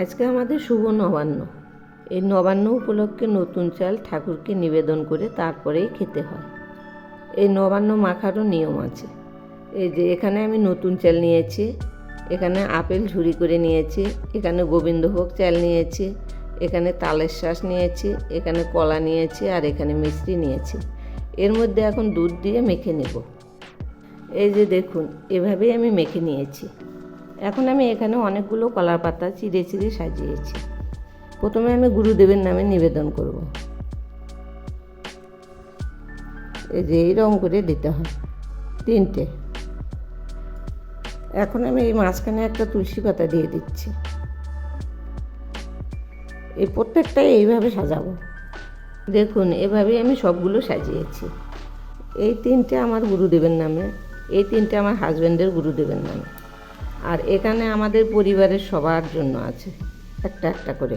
আজকে আমাদের শুভ নবান্ন। এই নবান্ন উপলক্ষে নতুন চাল ঠাকুরকে নিবেদন করে তারপরেই খেতে হয়। এই নবান্ন মাখারও নিয়ম আছে। এই যে এখানে আমি নতুন চাল নিয়েছি, এখানে আপেল ঝুরি করে নিয়েছি, এখানে গোবিন্দভোগ চাল নিয়েছি, এখানে তালের শ্বাস নিয়েছি, এখানে কলা নিয়েছি আর এখানে মিষ্টি নিয়েছি। এর মধ্যে এখন দুধ দিয়ে মেখে নেব। এই যে দেখুন, এভাবেই আমি মেখে নিয়েছি। এখন আমি এখানে অনেকগুলো কলার পাতা চিড়ে চিড়ে সাজিয়েছি। প্রথমে আমি গুরুদেবের নামে নিবেদন করব। এই যে এই এইরকম করে দিতে হয়। তিনটে। এখন আমি এই মাঝখানে একটা তুলসী পাতা দিয়ে দিচ্ছি। এই প্রত্যেকটাই এইভাবে সাজাবো। দেখুন, এভাবেই আমি সবগুলো সাজিয়েছি। এই তিনটে আমার গুরুদেবের নামে, এই তিনটে আমার হাজব্যান্ডের গুরুদেবের নামে। আর এখানে আমাদের পরিবারের সবার জন্য আছে একটা একটা করে।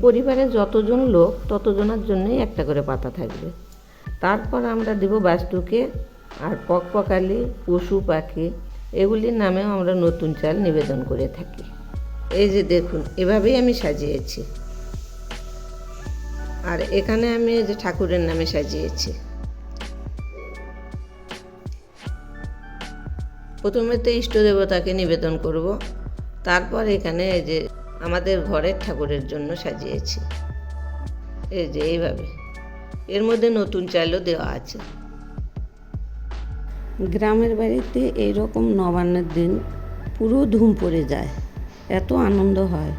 পরিবারের যতজন লোক, ততজনের জন্যই একটা করে পাতা থাকবে। তারপর আমরা দেব বাস্তুকে আর পক পকালি পশু পাখি, এগুলির নামেও আমরা নতুন চাল নিবেদন করে থাকি। এই যে দেখুন, এভাবেই আমি সাজিয়েছি। আর এখানে আমি যে ঠাকুরের নামে সাজিয়েছি। প্রথমে তো ইষ্ট দেবতাকে নিবেদন করব, তারপর এখানে এই যে আমাদের ঘরের ঠাকুরের জন্য সাজিয়েছি। এই যে এইভাবে। এর মধ্যে নতুন চালও দেওয়া আছে। গ্রামের বাড়িতে এইরকম নবান্নের দিন পুরো ধুম পড়ে যায়, এত আনন্দ হয়।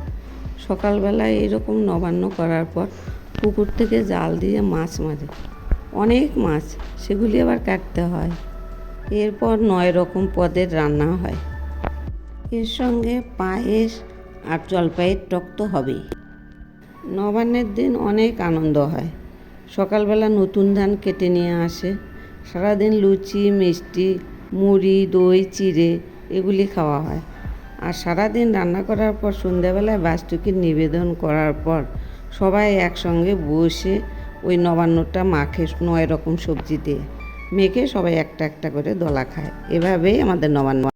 সকালবেলায় এরকম নবান্ন করার পর পুকুর থেকে জাল দিয়ে মাছ মারে। অনেক মাছ, সেগুলি আবার কাটতে হয়। এরপর নয় রকম পদের রান্না হয়। এর সঙ্গে পায়েস আর জলপাইয়ের টক তো হবেই। নবান্নের দিন অনেক আনন্দ হয়। সকালবেলা নতুন ধান কেটে নিয়ে আসে। সারাদিন লুচি, মিষ্টি, মুড়ি, দই, চিড়ে এগুলি খাওয়া হয়। আর সারাদিন রান্না করার পর সন্ধ্যাবেলায় বাস্তুকে নিবেদন করার পর সবাই একসঙ্গে বসে ওই নবান্নটা মাখে নয় রকম সবজি দিয়ে। মেখে সবাই একটা একটা করে দলা খায়। এভাবেই আমাদের নবান্ন